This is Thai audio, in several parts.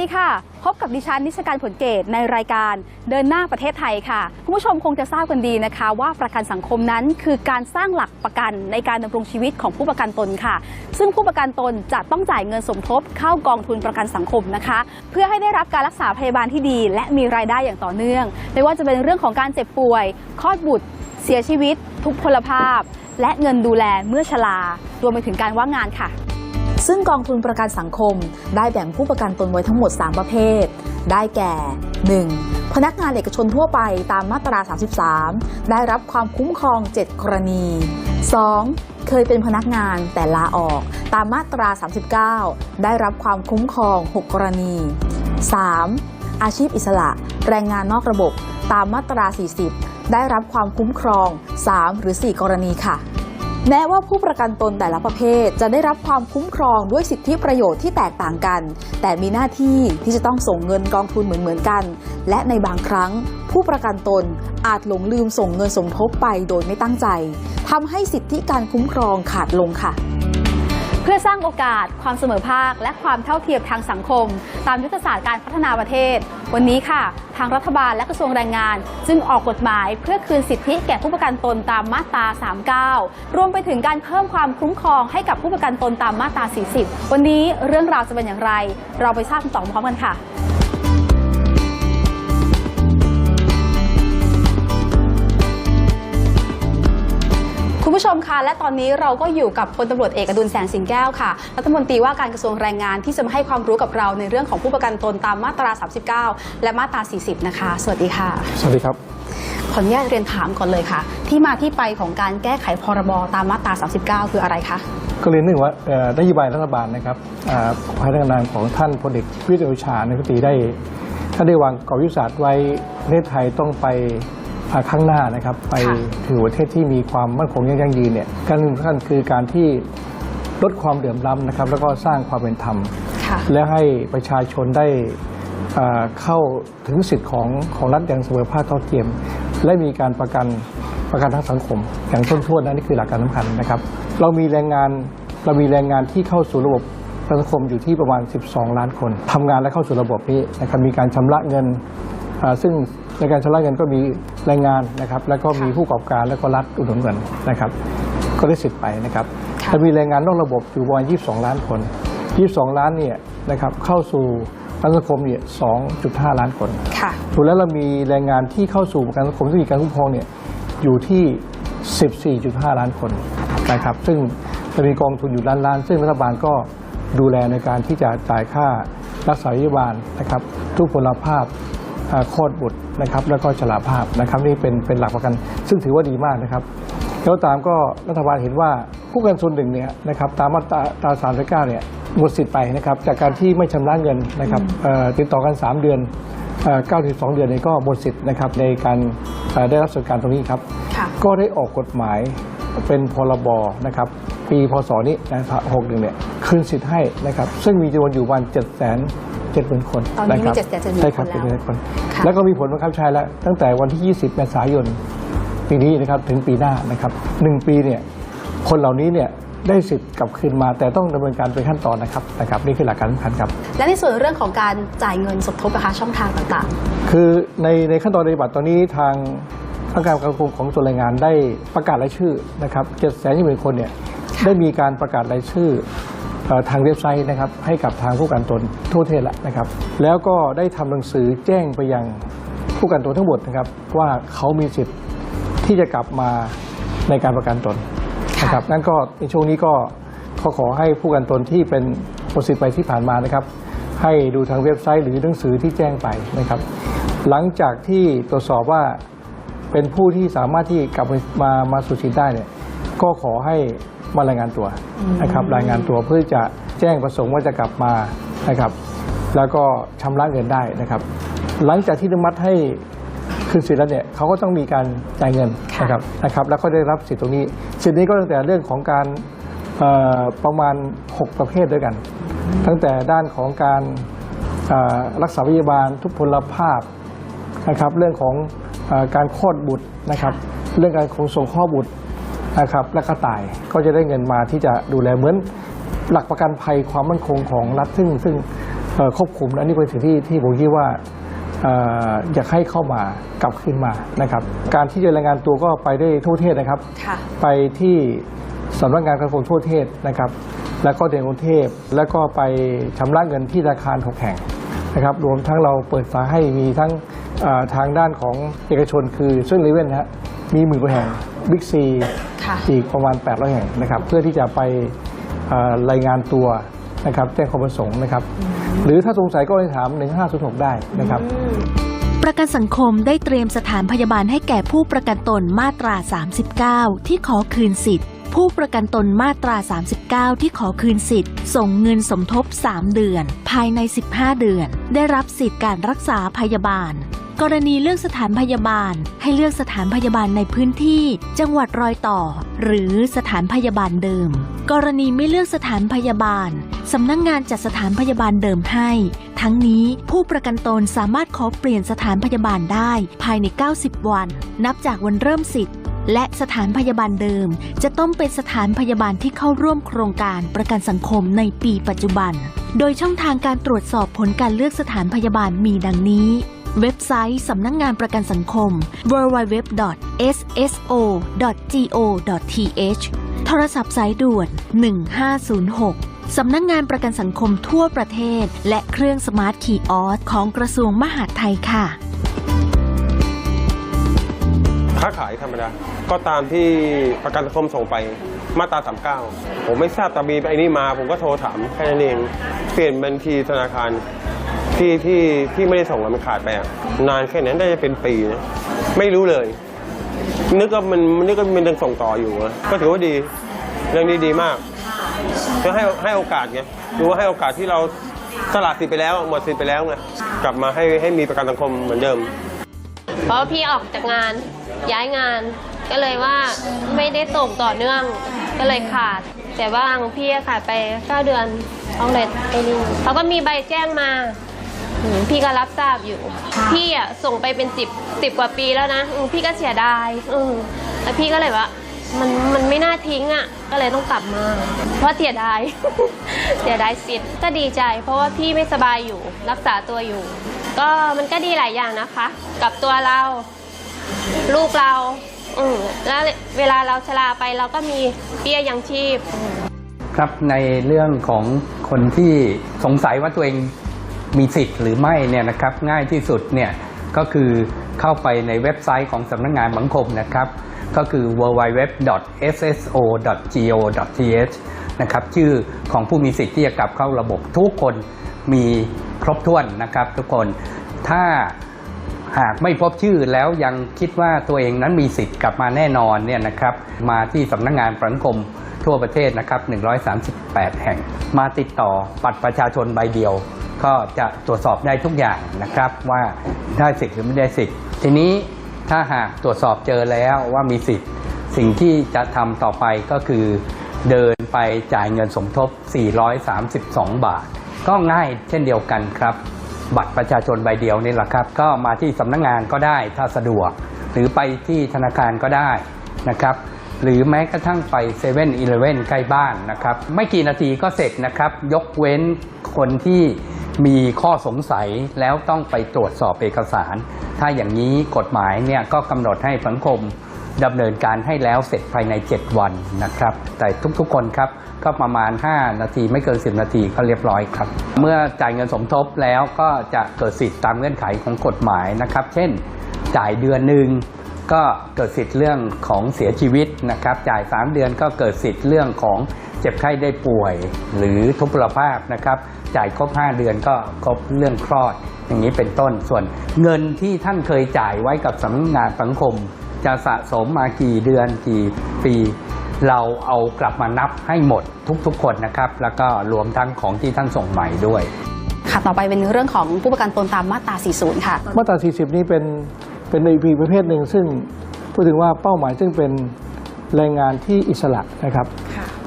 ดีค่ะ พบกับดิฉันนิชการผลเกตในรายการเดินหน้าประเทศไทยค่ะคุณผู้ชมคงจะทราบกันดีนะคะ ว่าประกันสังคมนั้นคือการสร้างหลักประกันในการดำรงชีวิตของผู้ประกันตนค่ะ ซึ่งผู้ประกันตนจะต้องจ่ายเงินสมทบเข้ากองทุนประกันสังคมนะคะ เพื่อให้ได้รับการรักษาพยาบาลที่ดี และมีรายได้อย่างต่อเนื่อง ไม่ว่าจะเป็นเรื่องของการเจ็บป่วยคลอดบุตร เสียชีวิต ทุกพลภาพ และเงินดูแลเมื่อชรารวมไปถึงการว่างงานค่ะ ซึ่งกองทุนประกันสังคม ได้แบ่งผู้ประกันตนไว้ทั้งหมด 3 ประเภท ได้แก่ 1. พนักงานเอกชนทั่วไปตามมาตรา 33 ได้รับความคุ้มครอง 7 กรณี 2. เคยเป็นพนักงานแต่ลาออก ตามมาตรา 39 ได้รับความคุ้มครอง 6 กรณี 3. อาชีพอิสระ แรงงานนอกระบบ ตามมาตรา 40 ได้รับความคุ้มครอง 3 หรือ 4 กรณีค่ะ แม้ว่าผู้ประกันตนแต่ละประเภทจะได้รับความคุ้มครองด้วยสิทธิประโยชน์ที่แตกต่างกัน แต่มีหน้าที่ที่จะต้องส่งเงินกองทุนเหมือนๆกัน และในบางครั้ง ผู้ประกันตนอาจหลงลืมส่งเงินสมทบไปโดยไม่ตั้งใจทำให้สิทธิการคุ้มครองขาดลงค่ะเพื่อสร้างโอกาส ความเสมอภาค และความเท่าเทียมทางสังคม ตามยุทธศาสตร์การพัฒนาประเทศ วันนี้ค่ะ ทางรัฐบาลและกระทรวงแรงงาน จึงออกกฎหมายเพื่อคืนสิทธิแก่ผู้ประกันตนตามมาตรา 39 รวมไปถึงการเพิ่มความคุ้มครองให้กับผู้ประกันตนตามมาตรา 40 วันนี้เรื่องราวจะเป็นอย่างไร เราไปทราบคำตอบพร้อมกันค่ะ คุณผู้ชมคะและตอนนี้เราก็อยู่กับพลตำรวจเอกอดุลแสงสิงแก้วค่ะรัฐมนตรีว่าการกระทรวงแรงงานที่จะมาให้ความรู้กับเราในเรื่องของผู้ประกันตนตามมาตรา 39 และมาตรา 40 นะคะ สวัสดีค่ะ สวัสดีครับขออนุญาตเรียนถามก่อนเลยค่ะ ที่มาที่ไปของการแก้ไขพรบตามมาตรา 39 คืออะไรคะก็เรียนหนึ่งว่าเอ่อนโยบายรัฐบาลนะครับอ่าภายใต้การนำของท่านพลเอกวิทย์โอชาในรัฐมนตรีได้ท่านได้วางกรอบยุทธศาสตร์ไว้ประเทศไทยต้องไปอ่า ข้างหน้านะครับ ไปค่ะถือประเทศที่มีความมั่นคงยั่งยืนเนี่ยการหนึ่งสำคัญคือการที่ลดความเดือดร้อนนะครับ แล้วก็สร้างความเป็นธรรมค่ะและให้ประชาชนได้อ่าเข้าถึงสิทธิ์ของของรัฐอย่างเสมอภาคเท่าเทียม และมีการประกันประกันทางสังคม อย่างต้นทั่วนนั่นนี่คือหลักการสำคัญนะครับ เรามีแรงงานเรามีแรงงานที่เข้าสู่ระบบประกันสังคมอยู่ที่ประมาณ 12 ล้านคนทำงานและเข้าสู่ระบบนี้นะครับมีการชำระเงินอ่าซึ่งในการชำระเงินก็มี แรงงานนะครับแล้วก็มีผู้ประกอบการแล้วก็รัฐอุดหนุนเงินนะครับก็ได้สิทธิ์ไปนะครับค่ะจะมีแรงงานนอกระบบอยู่ประมาณ22 ล้านคน 22 ล้านเนี่ยนะครับเข้าสู่ประกันสังคมเนี่ย2.5 ล้านคนค่ะถูกแล้วเรามีแรงงานที่เข้าสู่ประกันสังคมที่มีการคุ้มครองเนี่ยอยู่ที่ 14.5 ล้านคนนะครับซึ่งจะมีกองทุนอยู่ล้านล้าน ซึ่งรัฐบาลก็ดูแลในการที่จะจ่ายค่ารักษาพยาบาลนะครับทุกพลภาพ อ่าคลอดบุตรนะครับแล้วก็ชราภาพนะครับนี่เป็นเป็นหลักประกัน ซึ่งถือว่าดีมากนะครับแล้วตามก็รัฐบาลเห็นว่าผู้ประกันส่วนหนึ่งเนี่ยนะครับตามมาตราตราสามสิบเก้าเนี่ยหมดสิทธิ์ไปนะครับจากการที่ไม่ชำระเงินนะครับเอ่อติดต่อกัน 3 เดือนเอ่อ92 เดือนเนี่ยก็หมดสิทธิ์นะครับในการเอ่อได้รับสวัสดิการตรงนี้ครับค่ะก็ได้ออกกฎหมายเป็นพรบนะครับปีพศนี้นะครับหกหนึ่งเนี่ยคืนสิทธิ์ให้นะครับซึ่งมีจำนวนอยู่ประมาณเจ็ดแสน เจ็ดหมื่นคนตอนนี้มีะครับ770,000ใช่ครับคนแล้วเจ็ดหมื่นคนค่ะแล้วก็มีผลบังคับใช้แล้ว ตั้งแต่วันที่ 20 เมษายนปีนี้นะครับถึงปีหน้านะครับหนึ่งปีเนี่ยคนเหล่านี้เนี่ยได้สิทธิ์กลับคืนมา แต่ต้องดำเนินการเป็นขั้นตอนนะครับนะครับนี่คือหลักการสำคัญครับ และในส่วนเรื่องของการจ่ายเงินสมทบนะคะช่องทางต่างคือในในขั้นตอนปฏิบัติตอนนี้ทางทางการประกันสังคมของส่วนแรงงานได้ประกาศรายชื่อนะครับเจ็ดแสนยี่หมื่นคนเนี่ยได้มีการประกาศรายชื่อเอ่อ ทางเว็บไซต์นะครับให้กับทางผู้กันตนทั่วประเทศแล้วนะครับ แล้วก็ได้ทำหนังสือแจ้งไปยังผู้กันตนทั้งหมดนะครับ ว่าเขามีสิทธิ์ที่จะกลับมาในการประกันตนนะครับนั่นก็ในช่วงนี้ก็ก็ขอให้ผู้กันตนที่เป็นหมดสิทธิ์ไปที่ผ่านมานะครับ ให้ดูทางเว็บไซต์หรือหนังสือที่แจ้งไปนะครับ หลังจากที่ตรวจสอบว่าเป็นผู้ที่สามารถที่กลับมามาสู่ชีวิตได้เนี่ยก็ขอให้ มารายงานตัวนะครับรายงานตัวเพื่อจะแจ้งประสงค์ว่าจะกลับมานะครับแล้วก็ชำระเงินได้นะครับ หลังจากที่อนุมัติให้คืนสิทธิ์แล้วเนี่ยเขาก็ต้องมีการจ่ายเงินนะครับนะครับ แล้วก็ได้รับสิทธิ์ตรงนี้ สิทธิ์นี้ก็ตั้งแต่เรื่องของการเอ่อประมาณ 6 ประเภทด้วยกัน ตั้งแต่ด้านของการเอ่อรักษาพยาบาลทุพพลภาพนะครับ เรื่องของเออการคลอดบุตรนะครับ เรื่องการขนส่งข้อบุตร นะครับและก็ตายก็จะได้เงินมาที่จะดูแลเหมือนหลักประกันภัยความมั่นคงของรัฐซึ่งซึ่งเอ่อควบคุมอันนี้เป็นสิ่งที่ที่ผมคิดว่าเอ่ออยากให้เข้ามากลับขึ้นมานะครับการที่จะรายงานตัวก็ไปได้ทั่วประเทศนะครับค่ะไปที่สำนักงานการคงทั่วประเทศนะครับ แล้วก็เดินกรุงเทพแล้วก็ไปชำระเงินที่ธนาคารหกแห่งนะครับ รวมทั้งเราเปิดฝาให้มีทั้งเอ่อทางด้านของเอกชนคือซึ่งเลเว่นฮะมีหมื่นกว่าแห่งบิ๊กซีค่ะ อีกประมาณ 800 แห่งนะครับเพื่อที่จะไปเอ่อรายงานตัวนะครับแจ้งความประสงค์นะครับ หรือถ้าสงสัยก็ไปถาม 1506 ได้นะครับประกันสังคมได้เตรียมสถานพยาบาลให้แก่ผู้ประกันตนมาตรา 39 ที่ขอคืนสิทธิ์ ผู้ประกันตนมาตรา 39 ที่ขอคืนสิทธิ์ ส่งเงินสมทบ 3 เดือน ภายใน 15 เดือน ได้รับสิทธิ์การรักษาพยาบาล กรณีเลือกสถานพยาบาล ให้เลือกสถานพยาบาลในพื้นที่ จังหวัดรอยต่อ หรือสถานพยาบาลเดิม กรณีไม่เลือกสถานพยาบาลสำนักงงานจัดสถานพยาบาลเดิมให้ ทั้งนี้ผู้ประกันตนสามารถขอเปลี่ยนสถานพยาบาลได้ภายใน 90 วัน นับจากวันเริ่มสิทธิ์และสถานพยาบาลเดิม จะต้องเป็นสถานพยาบาลที่เข้าร่วมโครงการประกันสังคมในปีปัจจุบัน โดยช่องทางการตรวจสอบผลการเลือกสถานพยาบาลมีดังนี้ เว็บไซต์สำนักงงานประกันสังคม www.sso.go.th โทรศัพท์สายด่วน 1506 สำนักงงานประกันสังคมทั่วประเทศ และเครื่องสมาร์ทคีออสของกระทรวงมหาดไทยค่ะ ค้าขายธรรมดา ก็ตามที่ประกันสังคมส่งไปมาตรา39 ผมไม่ทราบแต่มีไอ้นี่มา ผมก็โทรถามแค่นั้นเอง เปลี่ยนบัญชีธนาคาร ที่ที่ที่ไม่ได้ส่งมันขาดไปอะนานแค่นั้นได้จะเป็นปีนะไม่รู้เลย นึกว่ามันนึกว่ามันยังส่งต่ออยู่อะก็ถือว่าดีเรื่องนี้ดีมากก็ให้ให้โอกาสไงดูว่าให้โอกาสที่เราสละสิทธิ์ไปแล้วหมดสิทธิ์ไปแล้วไงกลับมาให้ให้มีประกันสังคมเหมือนเดิม เพราะพี่ออกจากงานย้ายงานก็เลยว่าไม่ได้ส่งต่อเนื่องก็เลยขาด แต่ว่างพี่ขาดไป 9 เดือนต้องเลยไอ้นี่เขาก็มีใบแจ้งมา อืมพี่ก็รับทราบอยู่ พี่อะส่งไปเป็นสิบสิบกว่าปีแล้วนะอืมพี่ก็เสียดายอืมแล้วพี่ก็เลยว่า มันมันไม่น่าทิ้งอะ ก็เลยต้องกลับมา เพราะเสียดาย เสียดายสิทธิ์ก็ดีใจ เพราะว่าพี่ไม่สบายอยู่ รักษาตัวอยู่ ก็มันก็ดีหลายอย่างนะคะ กับตัวเรา ลูกเราอืมแล้วเวลาเราชราไปเราก็มีเบี้ยยังชีพ ครับในเรื่องของคนที่สงสัยว่าตัวเอง มีสิทธิ์หรือไม่เนี่ยนะครับง่ายที่สุดเนี่ยก็คือเข้าไปในเว็บไซต์ของสำนักงงานสังคมนะครับ ก็คือ www.sso.go.th นะครับชื่อของผู้มีสิทธิ์ที่จะกลับเข้าระบบทุกคนมีครบถ้วนนะครับ ทุกคนถ้าหากไม่พบชื่อแล้วยังคิดว่าตัวเองนั้นมีสิทธิ์กลับมาแน่นอนเนี่ยนะครับ มาที่สำนักงานประกันสังคมทั่วประเทศนะครับ 138 แห่ง มาติดต่อบัตรประชาชนใบเดียว ก็จะตรวจสอบได้ทุกอย่างนะครับว่าได้สิทธิ์หรือไม่ได้สิทธิ์ ทีนี้ถ้าหากตรวจสอบเจอแล้วว่ามีสิทธิ์ สิ่งที่จะทำต่อไปก็คือเดินไปจ่ายเงินสมทบ 432 บาท ก็ง่ายเช่นเดียวกันครับ บัตรประชาชนใบเดียวนี่แหละครับ ก็มาที่สำนักงานก็ได้ถ้าสะดวก หรือไปที่ธนาคารก็ได้นะครับ หรือแม้กระทั่งไป7 e เ e ่ e อใกล้บ้านนะครับ ไม่กี่นาทีก็เสร็จนะครับ ยกเว้นคนที่ มีข้อสงสัยแล้วต้องไปตรวจสอบเอกสาร ถ้าอย่างนี้กฎหมายเนี่ยก็กำหนดให้สังคมดำเนินการให้แล้วเสร็จภายใน 7 วันนะครับ แต่ทุกๆคนครับก็ประมาณ 5 นาทีไม่เกิน 10 นาทีก็เรียบร้อยครับ เมื่อจ่ายเงินสมทบแล้วก็จะเกิดสิทธิ์ตามเงื่อนไขของกฎหมายนะครับ เช่น จ่ายเดือนหนึ่งก็เกิดสิทธิ์เรื่องของเสียชีวิตนะครับ จ่าย 3 เดือนก็เกิดสิทธิ์เรื่องของ เจ็บไข้ได้ป่วย หรือทุพพลภาพนะครับ จ่ายครบ 5 เดือนก็ครบเรื่องคลอดอย่างนี้เป็นต้นส่วนเงินที่ท่านเคยจ่ายไว้กับสำนักงานสังคม จะสะสมมากี่เดือนกี่ปีเราเอากลับมานับให้หมดทุกๆคนนะครับ แล้วก็รวมทั้งของที่ท่านส่งใหม่ด้วย ค่ะต่อไปเป็นเรื่องของผู้ประกันตนตามมาตรา 40 ค่ะ มาตรา 40 นี้เป็นเป็นในปีประเภทหนึ่งซึ่งพูดถึงว่าเป้าหมายซึ่งเป็นแรงงานที่อิสระนะครับ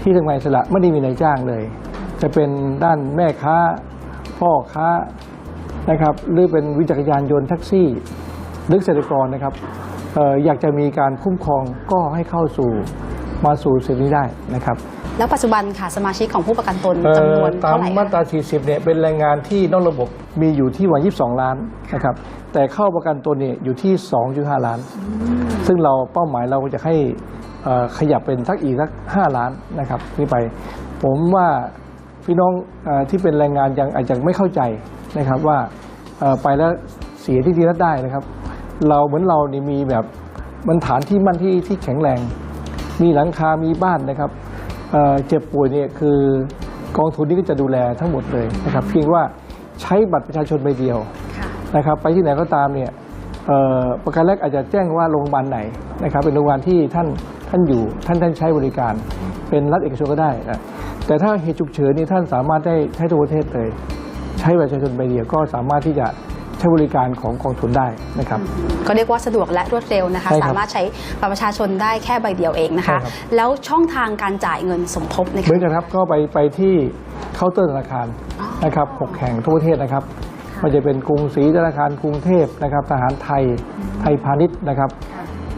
ที่ทำงานอิสระไม่ได้มีนายจ้างเลย จะเป็นด้านแม่ค้า พ่อค้านะครับ หรือเป็นวิจักรยานยนต์แท็กซี่หรือเกษตรกรนะครับเอ่ออยากจะมีการคุ้มครองก็ให้เข้าสู่มาสู่สิ่งนี้ได้นะครับ แล้วปัจจุบันค่ะสมาชิกของผู้ประกันตนเอ่อจำนวนตาเท่ามไหร่มาตราคะ40 เนี่ยเป็นแรงงานที่นอกระบบมีอยู่ที่วัน22 ล้านนะครับ แต่เข้าประกันตนเนี่ยอยู่ที่ 2.5 ล้าน ซึ่งเราเป้าหมายเราจะให้เอ่อ ขยับเป็นทักอีกสัก5ล้านนะครับนี่ไป ผมว่าพี่น้องอที่เป็นแรงงานยังอาจจะไม่เข้าใจนะครับว่าไปแล้วเสียที่ดีแล้วได้นะครับ เราเหมือนเรานี่มีแบบมันฐานที่มั่นที่ที่แข็งแรง มีหลังคา มีบ้านนะครับเเจ็บป่วยเนี่ยคือกองทุนนี้ก็จะดูแลทั้งหมดเลยนะครับ เพียงว่าใช้บัตรประชาชนใบเดียวนะครับ ไปที่ไหนก็ตามเนี่ยประกันแรกอาจจะแจ้งว่าโรงพยาบาลไหนนะครับ เป็นโรงพยาบาลที่ท่าน ท่านอยู่ท่านท่านใช้บริการ เป็นรัฐเอกชนก็ได้นะแต่ถ้าเหตุฉุกเฉินนี่ท่านสามารถได้ใช้ทั่วประเทศเลย ใช้บัตรประชาชนใบเดียวก็สามารถที่จะใช้บริการของกองทุนได้นะครับก็เรียกว่าสะดวกและรวดเร็วนะคะใช่ครับสามารถใช้บัตรประชาชนได้แค่ใบเดียวเองนะคะใช่ครับแล้วช่องทางการจ่ายเงินสมทบนะเหมืคะอนกันครับก็ไปไปที่เคาน์เตอร์ธนาคารนะครับหกแห่งทั่วประเทศนะครับมันจะเป็นกรุงศรีธนาคารกรุงเทพนะครับทหารไทยไทยพาณิชย์นะครับ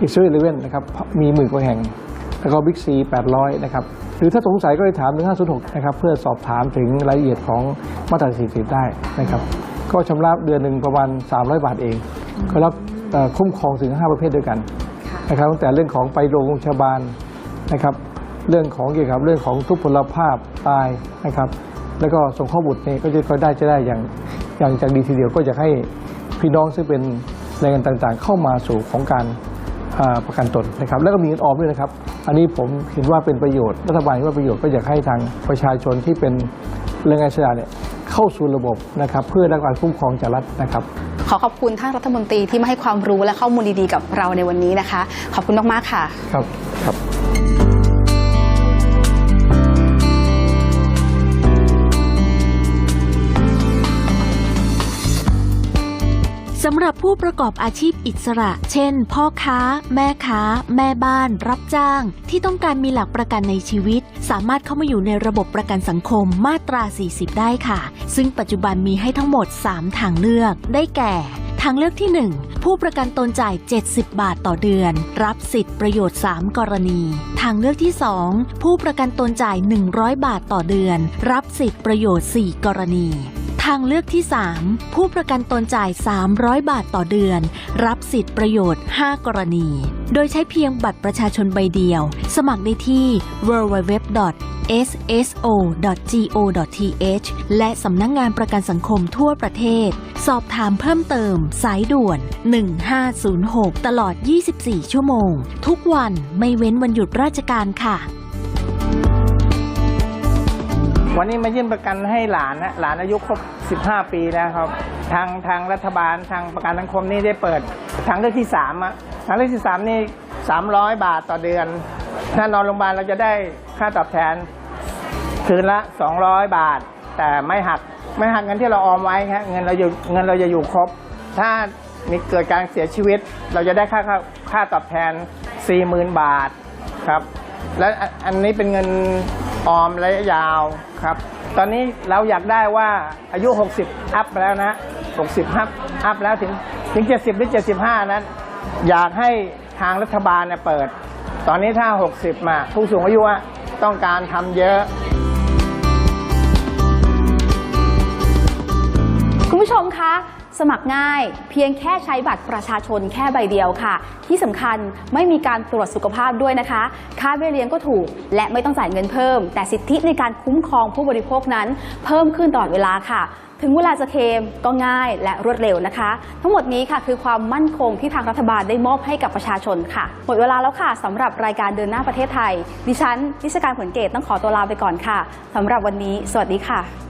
อิสราเอลเว่นนะครับมีหมื่นกว่าแห่ง แล้วก็บิ๊กซี800นะครับหรือถ้าสงสัยก็ไปถาม1506นะครับเพื่อสอบถามถึงรายละเอียดของมาตรา40ได้นะครับก็ชำระเดือนหนึ่งประมาณ 300 บาทเอง ก็รับเอ่อคุ้มครองถึง 5 ประเภทด้วยกันนะครับตั้งแต่เรื่องของไปโรงพยาบาลนะครับ เรื่องของเกี่ยวกับเรื่องของทุพพลภาพตายนะครับ แล้วก็ส่งข้อบุตรเนี่ยก็จะก็ได้จะได้อย่างอย่างจากดีทีเดียวก็จะให้พี่น้องซึ่งเป็นแรงงานต่างๆ เข้ามาสู่ของการอ่า ประกันตนนะครับ แล้วก็มีเงินออมด้วยนะครับ อันนี้ผมเห็นว่าเป็นประโยชน์รัฐบาลเห็นว่าประโยชน์ก็อยากให้ทางประชาชนที่เป็นแรงงานอิสระเนี่ยเข้าสู่ระบบนะครับ เพื่อได้รับการคุ้มครองจากรัฐนะครับ ขอขอบคุณท่านรัฐมนตรีที่มาให้ความรู้และข้อมูลดีๆกับเราในวันนี้นะคะ ขอบคุณมากๆค่ะ ครับครับ สำหรับผู้ประกอบอาชีพอิสระ เช่น พ่อค้า แม่ค้า แม่บ้าน รับจ้าง ที่ต้องการมีหลักประกันในชีวิต สามารถเข้ามาอยู่ในระบบประกันสังคมมาตรา 40 ได้ค่ะ ซึ่งปัจจุบันมีให้ทั้งหมด 3 ทางเลือก ได้แก่ ทางเลือกที่ 1 ผู้ประกันตนจ่าย 70 บาทต่อเดือน รับสิทธิ์ประโยชน์ 3 กรณี ทางเลือกที่ 2 ผู้ประกันตนจ่าย 100 บาทต่อเดือน รับสิทธิ์ประโยชน์ 4 กรณี ทางเลือกที่ 3 ผู้ประกันตนจ่าย 300 บาทต่อเดือน รับสิทธิ์ประโยชน์ 5 กรณี โดยใช้เพียงบัตรประชาชนใบเดียว สมัครได้ที่ www.sso.go.th และสำนักงงานประกันสังคมทั่วประเทศ สอบถามเพิ่มเติม สายด่วน 1506 ตลอด 24 ชั่วโมง ทุกวันไม่เว้นวันหยุดราชการค่ะ วันนี้มายื่นประกันให้หลานนะหลานอายุครบ 15 ปีแล้วครับ ทางทางรัฐบาลทางประกันสังคมนี่ได้เปิดทางเลือกที่3อะทางเลือกที่ 3 นี่ 300 บาทต่อเดือน ถ้านอนโรงพยาบาลเราจะได้ค่าตอบแทน คืนละ 200 บาท แต่ไม่หักไม่หักเงินที่เราออมไว้ครับเงินเราอยู่เงินเราจะอยู่ครบ ถ้ามีเกิดการเสียชีวิต เราจะได้ค่าค่าค่าตอบแทน 40,000 บาทครับ และอันอันนี้เป็นเงิน ออมระยะยาวครับ ตอนนี้เราอยากได้ว่าอายุ 60 อัพแล้วนะ 60 อัพอัพแล้วถึงถึง 70 หรือ 75 นั้น อยากให้ทางรัฐบาลเนี่ยเปิด ตอนนี้ถ้า 60 มา ผู้สูงอายุอะต้องการทำเยอะคุณผู้ชมคะ สมัครง่ายเพียงแค่ใช้บัตรประชาชนแค่ใบเดียวค่ะ ที่สำคัญไม่มีการตรวจสุขภาพด้วยนะคะ ค่าเบี้ยเลี้ยงก็ถูก และไม่ต้องจ่ายเงินเพิ่ม แต่สิทธิในการคุ้มครองผู้บริโภคนั้น เพิ่มขึ้นตลอดเวลาค่ะ ถึงเวลาจะเคมก็ง่ายและรวดเร็วนะคะ ทั้งหมดนี้ค่ะคือความมั่นคงที่ทางรัฐบาลได้มอบให้กับประชาชนค่ะ หมดเวลาแล้วค่ะสำหรับรายการเดินหน้าประเทศไทย ดิฉันนิชการผลเกตต้องขอตัวลาไปก่อนค่ะสำหรับวันนี้ สวัสดีค่ะ